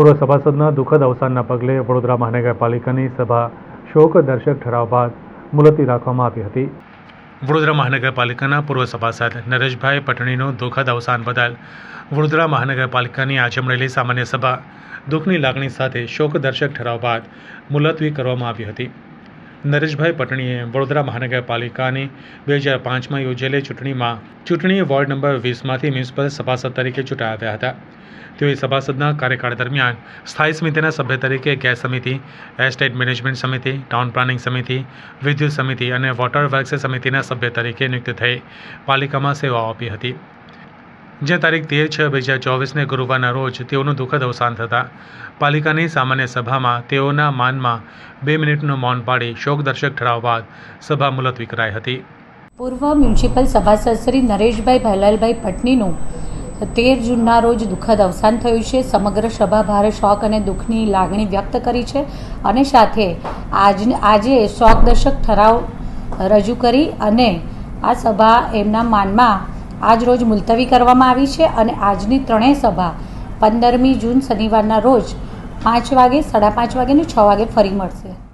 પૂર્વ સભાસદના દુઃખદ અવસાનના પગલે વડોદરા મહાનગરપાલિકાની સભા શોક દર્શક ઠરાવ બાદ મુલતવી રાખવામાં આવી હતી. વડોદરા મહાનગરપાલિકાના પૂર્વ સભાસદ નરેશભાઈ પટણીનું દુઃખદ અવસાન બદલ વડોદરા મહાનગરપાલિકાની આજે મળેલી સામાન્ય સભા દુઃખની લાગણી સાથે શોક દર્શક ઠરાવ બાદ મુલતવી કરવામાં આવી હતી. નરેશભાઈ પટણીએ વડોદરા મહાનગરપાલિકાની બે હજાર પાંચમાં યોજેલી ચૂંટણીમાં ચૂંટણી વોર્ડ નંબર વીસમાંથી મ્યુનિસિપલ સભાસદ તરીકે ચૂંટાયા હતા. તેઓએ સભાસદના કાર્યકાળ દરમિયાન સ્થાયી સમિતિના સભ્ય તરીકે ગેસ સમિતિ, એસ્ટેટ મેનેજમેન્ટ સમિતિ, ટાઉન પ્લાનિંગ સમિતિ, વિદ્યુત સમિતિ અને વોટર વર્ક્સ સમિતિના સભ્ય તરીકે નિયુક્ત થઈ પાલિકામાં સેવાઓ આપી હતી. જે તારીખ તેર છ બે હજાર ચોવીસને ગુરુવારના રોજ તેઓનું દુઃખદ અવસાન થતાં. પાલિકાની સામાન્ય સભામાં તેઓના માનમાં બે મિનિટનું મૌન પાડી શોકદર્શક ઠરાવ બાદ સભા મુલતવી કરાઈ હતી. પૂર્વ મ્યુનિસિપલ સભાસદ શ્રી નરેશભાઈ ભૈલાલભાઈ પટનીનું તેર જૂનના રોજ દુઃખદ અવસાન થયું છે. સમગ્ર સભા ભારે શોક અને દુઃખની લાગણી વ્યક્ત કરી છે અને સાથે આજ આજે શોકદર્શક ઠરાવ રજૂ કરી અને આ સભા એમના માનમાં આજ રોજ મુલતવી કરવામાં આવી છે અને આજની ત્રણેય સભા પંદરમી જૂન શનિવારના રોજ પાંચ વાગે, સાડા પાંચ વાગે અને છ વાગે ફરી મળશે.